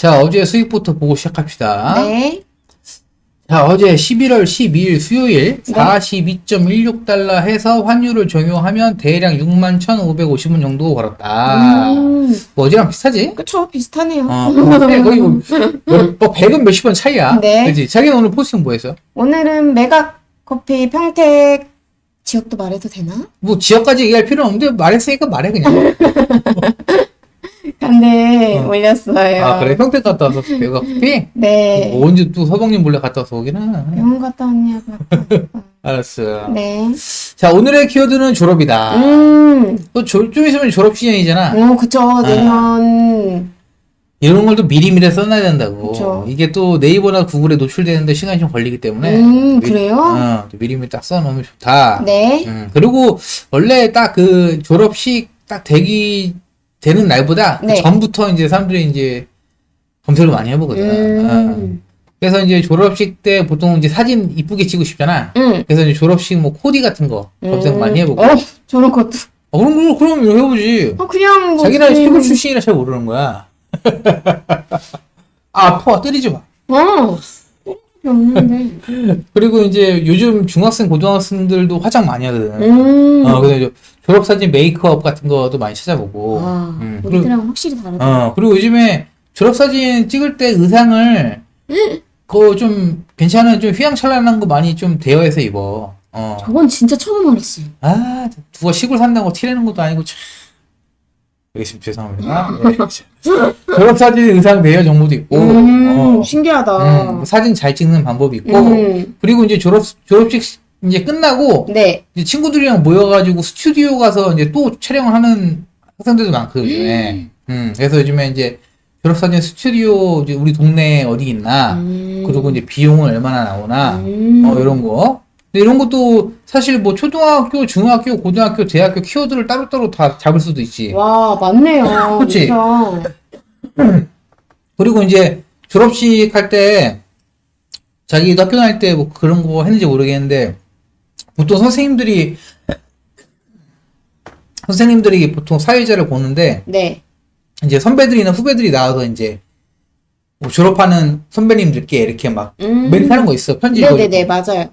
자, 어제 수익부터 보고 시작합시다. 네. 자, 어제 11월 12일 수요일 네. 42.16달러 해서 환율을 적용하면 대략 61,550원 정도 벌었다. 음, 뭐 어제랑 비슷하지? 그쵸. 비슷하네요. 어, 근데 거의 뭐, 뭐 100은 몇십 원 차이야. 네. 그지? 자기는 오늘 포스팅 뭐 했어? 오늘은 메가 커피 평택 지역도 말해도 되나? 뭐 지역까지 얘기할 필요는 없는데 말했으니까 말해 그냥. 올렸어요. 아, 그래? 평택 갔다 와서 배가 커피? 네. 뭐 언제 또 서방님 몰래 갔다 와서 오기는? 병원 갔다 왔냐고. 알았어. 네. 자, 오늘의 키워드는 졸업이다. 음. 또 조- 좀 있으면 졸업 시즌이잖아. 어, 그쵸. 내년. 이런 걸 또 미리미리 써놔야 된다고. 그쵸. 이게 또 네이버나 구글에 노출되는데 시간이 좀 걸리기 때문에. 음, 미- 그래요? 어, 또 미리미리 딱 써놓으면 좋다. 네. 음, 그리고 원래 딱 그 졸업식 딱 되기 되는 날보다 그 네. 전부터 이제 사람들이 이제 검색을 많이 해보거든. 어. 음. 그래서 이제 졸업식 때 보통 이제 사진 이쁘게 찍고 싶잖아. 음. 그래서 이제 졸업식 뭐 코디 같은 거 검색 음. 많이 해보고. 어, 저런 것도. 어, 그럼 그럼 그럼 해보지. 어, 그냥 뭐. 자기는 시골 출신이라 잘 모르는 거야. 아, 아파 때리지 마. 어. 없는데. 그리고 이제 요즘 중학생 고등학생들도 화장 많이 하거든. 음. 어, 이제 졸업사진 메이크업 같은 것도 많이 찾아보고. 아, 음, 그리고, 우리들하고 확실히 다르다. 어, 그리고 요즘에 졸업사진 찍을 때 의상을 그거 좀 괜찮은 좀 휘황찬란한 거 많이 좀 대여해서 입어. 어. 저건 진짜 처음 알았어요. 아, 누가 시골 산다고 티내는 것도 아니고 참. 알겠습니다. 죄송합니다. 네. 졸업사진 의상 대여 정보도 있고, 음, 어, 신기하다. 음, 사진 잘 찍는 방법이 있고, 음, 그리고 이제 졸업, 졸업식 이제 끝나고, 네. 이제 친구들이랑 모여가지고 스튜디오 가서 이제 또 촬영을 하는 학생들도 많거든요. 요즘에. 음, 그래서 요즘에 이제 졸업사진 스튜디오 이제 우리 동네에 어디 있나, 음. 그리고 이제 비용은 얼마나 나오나, 음. 어, 이런 거. 근데 이런 것도 사실 뭐 초등학교, 중학교, 고등학교, 대학교 키워드를 따로따로 다 잡을 수도 있지. 와, 맞네요. 그치? 진짜. 그리고 이제 졸업식 할 때, 자기도 학교 다닐 때 뭐 그런 거 했는지 모르겠는데, 보통 선생님들이, 선생님들이 보통 사회자를 보는데, 네. 이제 선배들이나 후배들이 나와서 이제, 뭐 졸업하는 선배님들께 이렇게 막 음. 멘트 하는 거 있어. 편지 네네네, 읽어주고. 맞아요.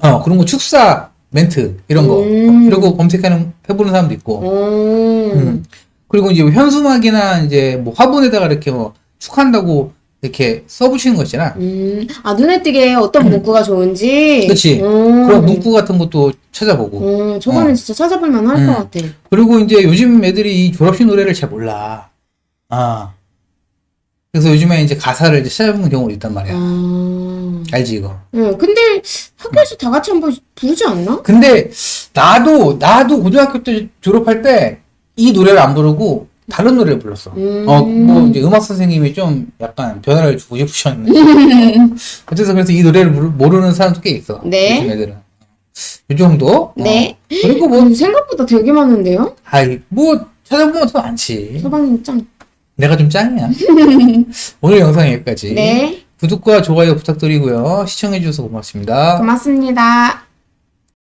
어, 그런 거 축사 멘트, 이런 거. 음. 그리고 검색하는, 해보는 사람도 있고. 음. 음. 그리고 이제 현수막이나 이제 뭐 화분에다가 이렇게 뭐 축한다고 이렇게 써붙이는 거 있잖아. 음. 아, 눈에 띄게 어떤 문구가 좋은지. 그치. 음. 그런 문구 같은 것도 찾아보고. 음, 저거는 어. 진짜 찾아볼 만 할 음. 것 같아. 그리고 이제 요즘 애들이 이 졸업식 노래를 잘 몰라. 아. 그래서 요즘에 이제 가사를 이제 찾아보는 경우도 있단 말이야. 아. 알지, 이거? 응, 근데 학교에서 다 같이 한번 부르지 않나? 근데 나도, 나도 고등학교 때 졸업할 때 이 노래를 안 부르고 다른 노래를 불렀어. 음. 어, 뭐, 이제 음악 선생님이 좀 약간 변화를 주고 싶으셨는데. 어쨌든 그래서 이 노래를 모르- 모르는 사람도 꽤 있어. 네. 요즘 애들은. 이 정도? 네. 어. 그리고 뭐, 음, 생각보다 되게 많은데요? 아이, 뭐, 찾아보면 더 많지. 서방님 짱. 내가 좀 짱이야. 오늘 영상 여기까지. 네. 구독과 좋아요 부탁드리고요. 시청해주셔서 고맙습니다. 고맙습니다.